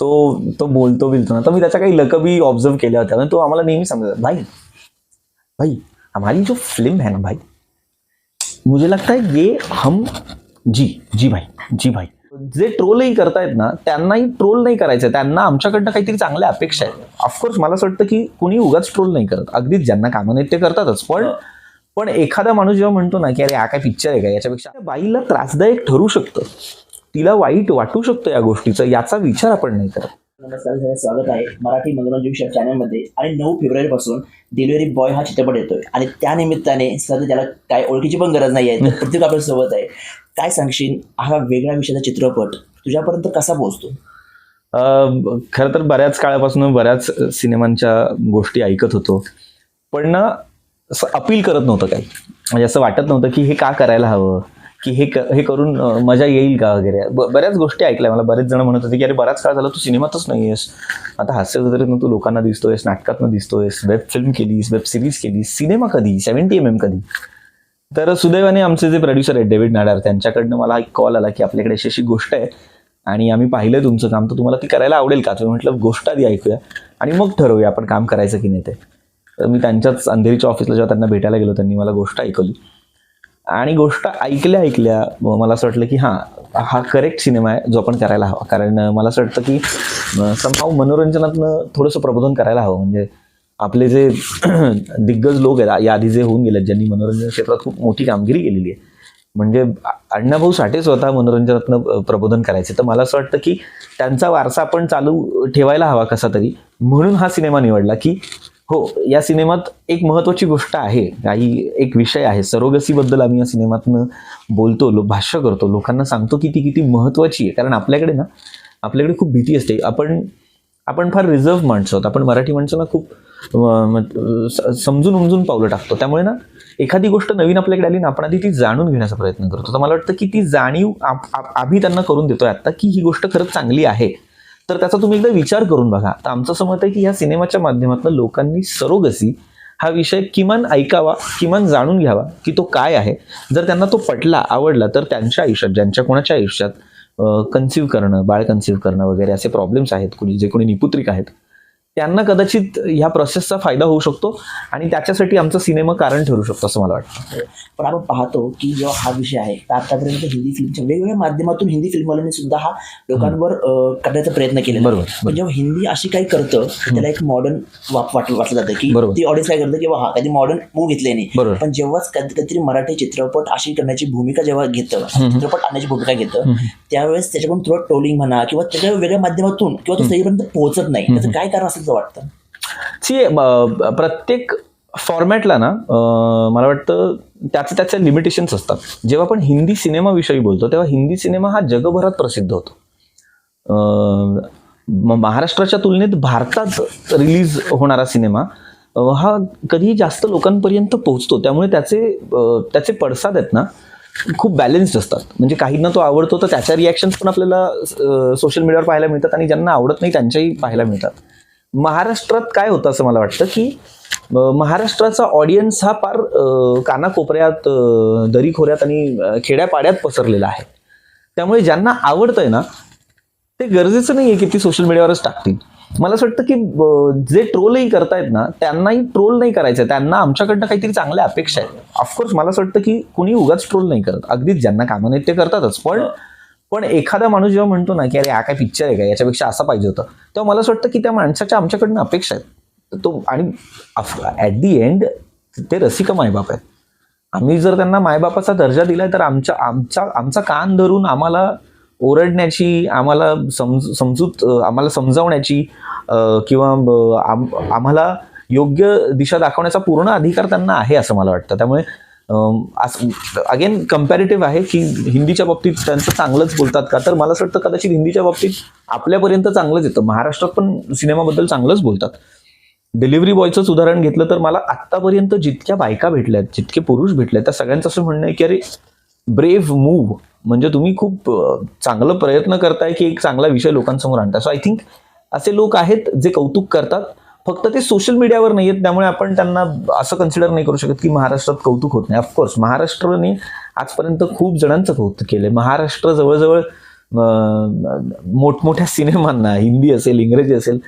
तो तो बोलतो बिलतो ना. तर मी त्याच्या काही लकबी ऑब्झर्व केल्या होत्या. तो आम्हाला नेहमी सांगत भाई भाई हमारी जो फिल्म है ना भाई मुझे लगता है ये हम जी जी भाई जी भाई. जे ट्रोलही करतायत ना त्यांनाही ट्रोल नाही करायचं त्यांना आमच्याकडनं काहीतरी चांगल्या अपेक्षा आहेत. ऑफकोर्स मला असं वाटतं की कुणी उगाच ट्रोल नाही करत. अगदीच ज्यांना कामं नाहीत ते करतातच. पण पण एखादा माणूस जेव्हा म्हणतो ना की अरे हा काय पिक्चर आहे का? याच्यापेक्षा बाईला त्रासदायक ठरू शकतं. तिला वाईट वाटू शकतं या गोष्टीचं याचा विचार आपण नाही करत. नमस्कार स्वागत आहे मराठी मनोरंजन चॅनलमध्ये. आणि नऊ फेब्रुवारी पासून डिलिव्हरी बॉय हा चित्रपट येतोय. आणि त्या निमित्ताने सध्या त्याला काय ओळखीची पण गरज नाही आहे तर प्रत्येक आपल्यासोबत आहे. काय सांगशील हा वेगळ्या विषयाचा चित्रपट तुझ्यापर्यंत कसा पोहोचतो? अं, खरं तर बऱ्याच काळापासून बऱ्याच सिनेमांच्या गोष्टी ऐकत होतो. पण ना असं अपील करत नव्हतं काही. म्हणजे असं वाटत नव्हतं की हे का करायला हवं? की हे क- हे करून मजा येईल का वगैरे? ब- बऱ्याच गोष्टी ऐकल्या. मला बरेच जण म्हणत होते की अरे बराच काळ झाला तू सिनेमातच नाही आहेस आता हास्य जत्रेतनं तू लोकांना दिसतोयस नाटकातनं दिसतोयस वेब फिल्म केलीस वेब सिरीज केलीस सिनेमा कधी? सेव्हन्टी एम एम कधी? तर सुदैवाने आमचे जे प्रोड्युसर आहेत डेव्हिड नाडार त्यांच्याकडनं मला एक कॉल आला की आपल्याकडे अशी अशी गोष्ट आहे आणि आम्ही पाहिलं तुमचं काम तर तुम्हाला ती करायला आवडेल का? तुम्ही म्हटलं गोष्ट आधी ऐकूया आणि मग ठरवूया आपण काम करायचं की नाही ते. तर मी त्यांच्याच अंधेरीच्या ऑफिसला जेव्हा त्यांना भेटायला गेलो त्यांनी मला गोष्ट ऐकवली. आणि गोष्ट ऐकल्या ऐकल्या मला असं वाटलं की हां हा करेक्ट सिनेमा आहे जो आपण करायला हवा. कारण मला असं वाटतं की समभाव मनोरंजनातनं थोडंसं प्रबोधन करायला हवं. म्हणजे आपले जे दिग्गज लोक आहेत याआधी जे होऊन गेलेत ज्यांनी मनोरंजन क्षेत्रात खूप मोठी कामगिरी केलेली आहे. म्हणजे अण्णाभाऊ साठे स्वतः मनोरंजनातनं प्रबोधन करायचे. तर मला असं वाटतं की त्यांचा वारसा आपण चालू ठेवायला हवा कसा तरी. म्हणून हा सिनेमा निवडला की हो या सिनेमात एक महत्त्वाची गोष्ट आहे. काही एक विषय आहे. सरोगसीबद्दल आम्ही या सिनेमातनं बोलतो लो भाष्य करतो. लोकांना सांगतो की ती किती महत्त्वाची आहे. कारण आपल्याकडे ना आपल्याकडे खूप भीती असते. आपण आपण फार रिझर्व माणसं आहोत. आपण मराठी माणसांना खूप स- समजून उमजून पावलं टाकतो. त्यामुळे ना एखादी गोष्ट नवीन आपल्याकडे आली ना आपण आधी ती जाणून घेण्याचा प्रयत्न करतो. तर मला वाटतं की ती जाणीव आम्ही त्यांना करून देतोय. आता की ही गोष्ट खरंच चांगली आहे. तर त्याचा तुम्ही एकदा विचार करून बघा. तर आमचं असं मत आहे की ह्या सिनेमाच्या माध्यमातून लोकांनी सरोगसी हा विषय किमान ऐकावा किमान जाणून घ्यावा की तो काय आहे. जर त्यांना तो पटला आवडला तर त्यांच्या आयुष्यात ज्यांच्या कोणाच्या आयुष्यात कन्सिव्ह करणं बाळ कन्सिव्ह करणं वगैरे असे प्रॉब्लेम्स आहेत कुणी जे कोणी निपुत्रिक आहेत त्यांना कदाचित ह्या प्रोसेसचा फायदा होऊ शकतो आणि त्याच्यासाठी आमचा सिनेमा कारण ठरू शकतो असं मला वाटतं. पण आपण पाहतो की जेव्हा हा विषय आहे तर आतापर्यंत हिंदी फिल्मच्या वेगवेगळ्या माध्यमातून हिंदी फिल्मवाल्यांनी सुद्धा हा लोकांवर करण्याचा प्रयत्न आहे. बरोबर, जेव्हा हिंदी अशी काही करतं त्याला एक मॉडर्न वाट वाटलं जातं की बरोबर. ती ऑडियन्स काय करतं की हा कधी मॉडर्न मूव घेतले नाही. बरोबर. पण जेव्हाच कधी कधीतरी मराठी चित्रपट अशी करण्याची भूमिका जेव्हा घेतं चित्रपट आणण्याची भूमिका घेतं त्यावेळेस त्याच्याकडून थोडं ट्रोलिंग म्हणा किंवा त्याच्या वेगळ्या माध्यमातून किंवा तो सगळीपर्यंत पोहोचत नाही. त्याचं काय कारण असेल असं वाटतं. सी प्रत्येक फॉर्मॅटला ना मला वाटतं त्याचं त्याच्या लिमिटेशन्स असतात. जेव्हा आपण हिंदी सिनेमाविषयी बोलतो तेव्हा हिंदी सिनेमा हा जगभरात प्रसिद्ध होतो. म- महाराष्ट्राच्या तुलनेत भारतात रिलीज होणारा सिनेमा हा कधीही जास्त लोकांपर्यंत पोहोचतो. त्यामुळे त्याचे त्याचे पडसाद आहेत ना खूप बॅलेन्स्ड असतात. म्हणजे काहींना तो आवडतो तर त्याच्या रिॲक्शन्स पण आपल्याला सोशल मीडियावर पाहायला मिळतात आणि ज्यांना आवडत नाही त्यांच्याही पाहायला मिळतात. महाराष्ट्रात काय होतं असं मला वाटतं की महाराष्ट्राचा ऑडियन्स हा फार कानाकोपऱ्यात दरीखोऱ्यात आणि खेड्यापाड्यात पसरलेला आहे. त्यामुळे ज्यांना आवडतंय ना ते गरजेचं नाही आहे की ती सोशल मीडियावरच टाकतील. मला असं वाटतं की जे ट्रोलही करतायत ना त्यांनाही ट्रोल नाही करायचं त्यांना आमच्याकडनं काहीतरी चांगल्या अपेक्षा आहेत. ऑफकोर्स मला असं वाटतं की कुणी उगाच ट्रोल नाही करत. अगदीच ज्यांना कामं नाहीत ते करतातच. पण पण एखादा माणूस जेव्हा म्हणतो ना की अरे हा काय पिक्चर आहे का? याच्यापेक्षा असा पाहिजे होतं. तेव्हा मला असं वाटतं की त्या माणसाच्या आमच्याकडनं अपेक्षा आहेत. तो आणि ॲट दी एंड ते रसिक मायबाप आहेत. आम्ही जर त्यांना मायबापाचा दर्जा दिलाय तर आमच्या आमचा आमचा कान धरून आम्हाला ओरडण्याची आम्हाला समज समजूत आम्हाला समजावण्याची किंवा आम- आम्हाला योग्य दिशा दाखवण्याचा पूर्ण अधिकार त्यांना आहे असं मला वाटतं. त्यामुळे अगेन कम्पॅरेटिव्ह आहे की हिंदीच्या बाबतीत त्यांचं चांगलंच बोलतात का? तर मला असं वाटतं कदाचित हिंदीच्या बाबतीत आपल्यापर्यंत चांगलंच येतं. महाराष्ट्रात पण सिनेमाबद्दल चांगलंच बोलतात. डिलिव्हरी बॉयचंच उदाहरण घेतलं तर मला आत्तापर्यंत जितक्या बायका भेटल्यात जितके पुरुष भेटले त्या सगळ्यांचं असं म्हणणं आहे की अरे ब्रेव्ह मूव्ह म्हणजे तुम्ही खूप चांगलं प्रयत्न करताय की एक चांगला विषय लोकांसमोर आणताय. सो आय थिंक असे लोक आहेत जे कौतुक करतात. फक्त ते सोशल मीडियावर नाही आहेत त्यामुळे आपण त्यांना असं कन्सिडर नाही करू शकत की महाराष्ट्रात कौतुक होत नाही. ऑफकोर्स महाराष्ट्राने आजपर्यंत खूप जणांचं कौतुक केलंय. महाराष्ट्र जवळजवळ मोठमोठ्या सिनेमांना हिंदी असेल इंग्रजी असेल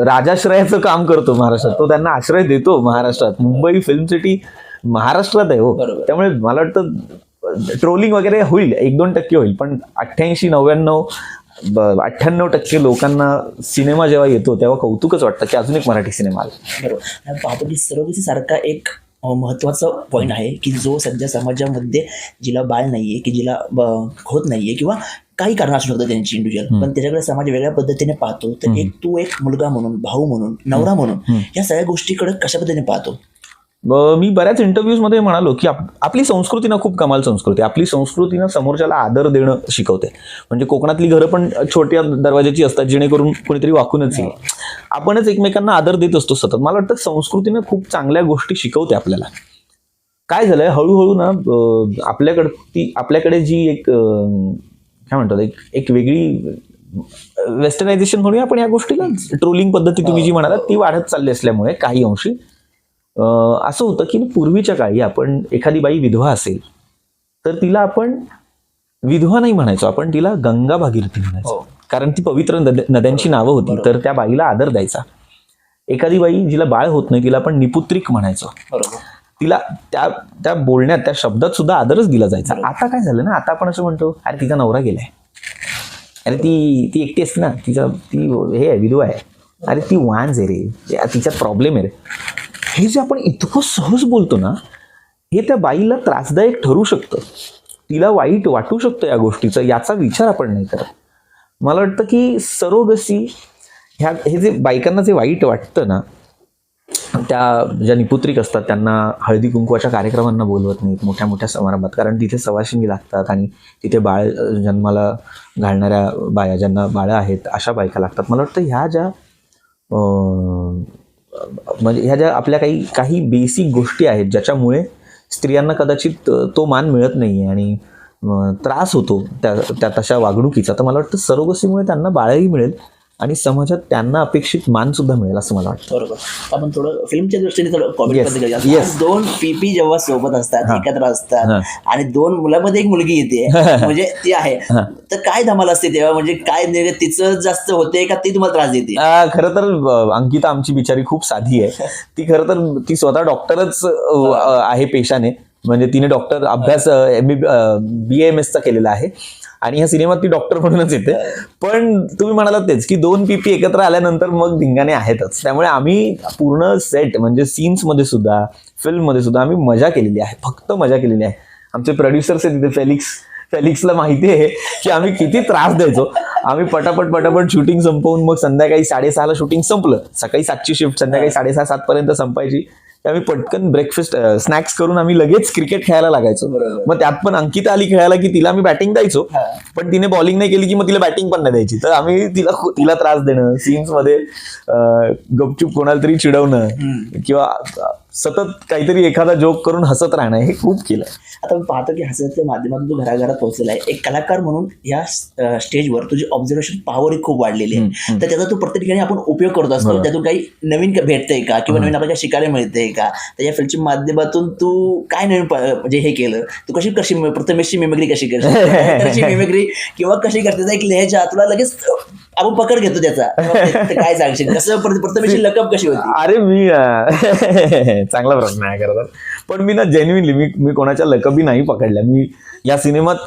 राजाश्रयाचं काम करतो महाराष्ट्रात. तो त्यांना आश्रय देतो महाराष्ट्रात. मुंबई फिल्म सिटी महाराष्ट्रात आहे हो. त्यामुळे मला वाटतं ट्रोलिंग वगैरे होईल एक दोन टक्के होईल पण अठ्ठ्याऐंशी नव्याण्णव अठ्ठ्याण्णव टक्के लोकांना सिनेमा जेव्हा येतो तेव्हा कौतुकच वाटतं की अजून एक मराठी सिनेमा आला. बरोबर. पाहतो की सारखा एक अ, महत्त्वाचा पॉईंट आहे की जो सध्या समाजामध्ये जिला बाळ नाहीये की जिला होत नाहीये किंवा काही कारण असू शकतं त्यांची इंडिव्हिज्युअल पण त्याच्याकडे समाज वेगळ्या पद्धतीने पाहतो. तर एक तू एक मुलगा म्हणून भाऊ म्हणून नवरा म्हणून या सगळ्या गोष्टीकडे कशा पद्धतीने पाहतो? मी बऱ्याच इंटरव्ह्यूजमध्ये म्हणालो की आप- आपली संस्कृती ना खूप कमाल संस्कृती आहे. आपली संस्कृती ना समोरच्याला आदर देणं शिकवते. म्हणजे कोकणातली घरं पण छोट्या दरवाजाची असतात जेणेकरून कोणीतरी वाकूनच येईल. आपणच एकमेकांना आदर देत असतो सतत. मला वाटतं संस्कृतीनं खूप चांगल्या गोष्टी शिकवते आपल्याला. काय झालंय? हळूहळू ना आपल्याकडे ती आपल्याकडे जी एक काय म्हणतात एक एक वेगळी वेस्टर्नायझेशन म्हणूया आपण या गोष्टीला. ट्रोलिंग पद्धती तुम्ही जी म्हणालात ती वाढत चालली असल्यामुळे काही अंशी असं होतं की पूर्वीच्या काळी आपण एखादी बाई विधवा असेल तर तिला आपण विधवा नाही म्हणायचो आपण तिला गंगा भागीरथी म्हणायचो. हो. कारण ती पवित्र नद- नद्यांची नावं होती तर त्या बाईला आदर द्यायचा. एखादी बाई जिला बाळ होत नाही तिला आपण निपुत्रिक म्हणायचो. तिला त्या त्या बोलण्यात त्या शब्दात सुद्धा आदरच दिला जायचा. आता काय झालं ना आता आपण असं म्हणतो अरे तिचा नवरा गेलाय. अरे ती ती एकटी असते ना तिचा ती हे आहे विधवा आहे. अरे ती वांज आहे रे. तिच्यात प्रॉब्लेम आहे रे. हे जे आपण इतकं सहज बोलतो ना हे त्या बाईला त्रासदायक ठरू शकतं. तिला वाईट वाटू शकतं या गोष्टीचं याचा विचार आपण नाही करत. मला वाटतं की सरोगसी ह्या हे जे बायकांना जे वाईट वाटतं ना त्या ज्या निपुत्रिक असतात त्यांना हळदी कुंकवाच्या कार्यक्रमांना बोलवत नाहीत मोठ्या मोठ्या समारंभात कारण तिथे सवाशिणी लागतात आणि तिथे बाळ जन्माला घालणाऱ्या बाया ज्यांना बाळं आहेत अशा बायका लागतात. मला वाटतं ह्या ज्या म्हणजे ह्या ज्या आपल्या काही काही बेसिक गोष्टी आहेत ज्याच्यामुळे स्त्रियांना कदाचित तो मान मिळत नाही आणि त्रास होतो त्या त्या तशा वागणुकीचा. तर मला वाटतं सरोगसीमुळे त्यांना बाळही मिळेल. आणि समाजात त्यांना अपेक्षित मान सुद्धा मिळेल असं मला वाटतं. बरोबर. आपण थोडं फिल्मच्या दृष्टीने थोडं कॉमेडी दोन पीपी जेव्हा सोबत असतात एकत्र असतात. आणि दोन मुलामध्ये एक मुलगी येते म्हणजे ती आहे. तर काय धमाल असते तेव्हा? म्हणजे काय निर्णय तिचं जास्त होते का ती तुम्हाला त्रास देते? खरं तर अंकिता आमची बिचारी खूप साधी आहे. ती खरं तर ती स्वतः डॉक्टरच आहे पेशाने. म्हणजे तिने डॉक्टर अभ्यास बी एम एसचा केलेला आहे. आणि ह्या सिनेमात ती डॉक्टर म्हणूनच येते. पण तुम्ही म्हणालात तेच की दोन पीपी एकत्र आल्यानंतर मग धिंगाणे आहेतच. त्यामुळे आम्ही पूर्ण सेट म्हणजे सीन्समध्ये सुद्धा फिल्ममध्ये सुद्धा आम्ही मजा केलेली आहे. फक्त मजा केलेली आहे. आमचे प्रोड्युसर्स आहेत तिथे फेलिक्स फेलिक्सला माहिती आहे की आम्ही किती त्रास द्यायचो. आम्ही पटापट पटापट शूटिंग संपवून मग संध्याकाळी साडेसहाला शूटिंग संपलं. सकाळी सातची शिफ्ट संध्याकाळी साडेसहा सातपर्यंत संपायची. आम्ही पटकन ब्रेकफास्ट स्नॅक्स करून आम्ही लगेच क्रिकेट खेळायला लागायचो. मग त्यात पण अंकिता आली खेळायला की तिला आम्ही बॅटिंग द्यायचो. पण तिने बॉलिंग नाही केली की मग तिला बॅटिंग पण नाही द्यायची तर आम्ही तिला तिला त्रास देणं सीन्समध्ये गपचूप कोणाला तरी चिडवणं किंवा सतत काहीतरी एखादा जोक करून हसत राहणं हे खूप केलंय आता आपण पाहतो की हास्याच्या माध्यमातून तू घराघरात पोहोचलेला आहे. एक कलाकार म्हणून या स्टेजवर तुझी ऑब्झर्वेशन पॉवर ही खूप वाढलेली आहे. तर त्याचा तू प्रत्येक ठिकाणी आपण उपयोग करत असतो. त्यातून काही नवीन भेटतंय का? किंवा नवीन आपल्याला शिकायला मिळतंय का? तर या फिल्मच्या माध्यमातून तू काय नवीन म्हणजे हे केलं? तू कशी कशी प्रथमेशची मेमरी कशी करशील? मेमरी किंवा कशी करते एक लहेजा तुला लगेच आपण पकड घेतो त्याचा. काय सांगशील? कसं प्रथ- प्रथमेशची लकब कशी होती? अरे मी चांगला प्रश्न आहे खरं तर. पण मी ना जेन्युनली मी मी कोणाच्या लकबी नाही पकडल्या. मी या सिनेमात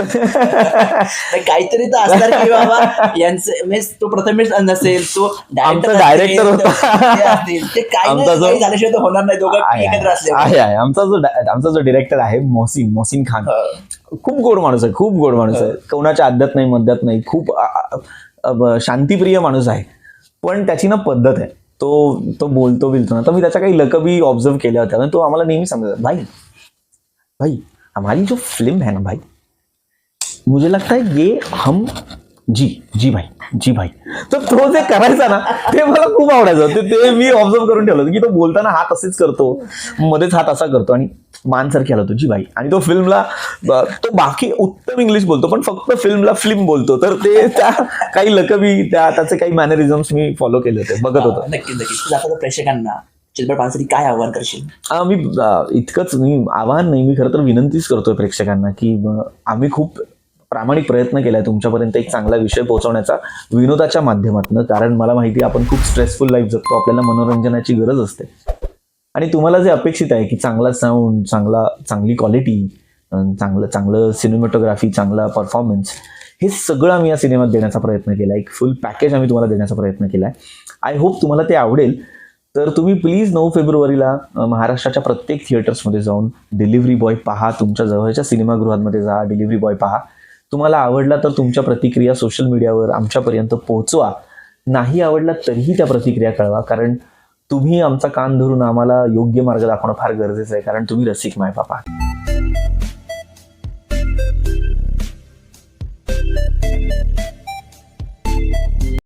काहीतरी तर असणार की बाबा. यांचं म्हणजे तो प्रथमेश नसेल तो आमचा असेल, होता. ते काही झाल्याशिवाय होणार नाही. दोघं आहे एकत्र असले आहे आहे. आमचा जो आमचा जो डिरेक्टर आहे मोहसिन मोहसिन खान. खूप गोड माणूस आहे खूप गोड माणूस आहे. कोणाच्या अद्यात नाही मध्यात नाही. खूप शांतिप्रिय माणूस आहे. पण त्याची ना पद्धत आहे. तो तो बोलतो बिलतो ना. तर मी त्याच्या काही लकबी ऑब्झर्व केल्या होत्या. तो आम्हाला नेहमी समजत भाई भाई हमारी जो फिल्म है ना भाई मुझे लगता है ये हम जी जी भाई जी भाई. तर तो जे करायचा ना ते मला खूप आवडायचं. ते ते मी ऑब्झर्व करून ठेवलं होतं की तो बोलताना हात असेच करतो मध्येच हात असा करतो आणि मानसारखी हलवतो जी भाई. आणि तो फिल्मला तो बाकी उत्तम इंग्लिश बोलतो पण फक्त फिल्मला फिल्म बोलतो. तर ते त्या काही लकबी त्या त्याचे काही मॅनरिझम्स मी फॉलो केले होते बघत होतो. तू जाता प्रेक्षकांना काय आव्हान करशील? मी इतकंच मी आवाहन नाही मी खरं तर विनंतीच करतोय प्रेक्षकांना की आम्ही खूप प्रामाणिक प्रयत्न केलाय तुमच्यापर्यंत एक चांगला विषय पोहोचवण्याचा विनोदाच्या माध्यमातून. कारण मला माहिती आहे आपण खूप स्ट्रेसफुल लाईफ जगतो आपल्याला मनोरंजनाची गरज असते. आणि तुम्हाला जे अपेक्षित आहे की चांगला साऊंड चांगला चांगली क्वालिटी चांगलं चांगलं सिनेमॅटोग्राफी चांगला परफॉर्मन्स हे सगळं आम्ही या सिनेमात देण्याचा प्रयत्न केला. एक फुल पॅकेज आम्ही तुम्हाला देण्याचा प्रयत्न केला आहे आय होप तुम्हाला ते आवडेल. तर तुम्ही प्लीज नऊ फेब्रुवारीला महाराष्ट्राच्या प्रत्येक थिएटर्समध्ये जाऊन डिलिव्हरी बॉय पहा तुमच्या जवळच्या सिनेमागृहांमध्ये जा डिलिव्हरी बॉय पहा. तुम्हाला आवडला तर तुमच्या प्रतिक्रिया सोशल मीडियावर आमच्यापर्यंत पोहोचवा. नाही आवडला तरीही त्या प्रतिक्रिया कळवा कारण तुम्ही आमचा कान धरून आम्हाला योग्य मार्ग दाखवणं फार गरजेचं आहे कारण तुम्ही रसिक माय बापा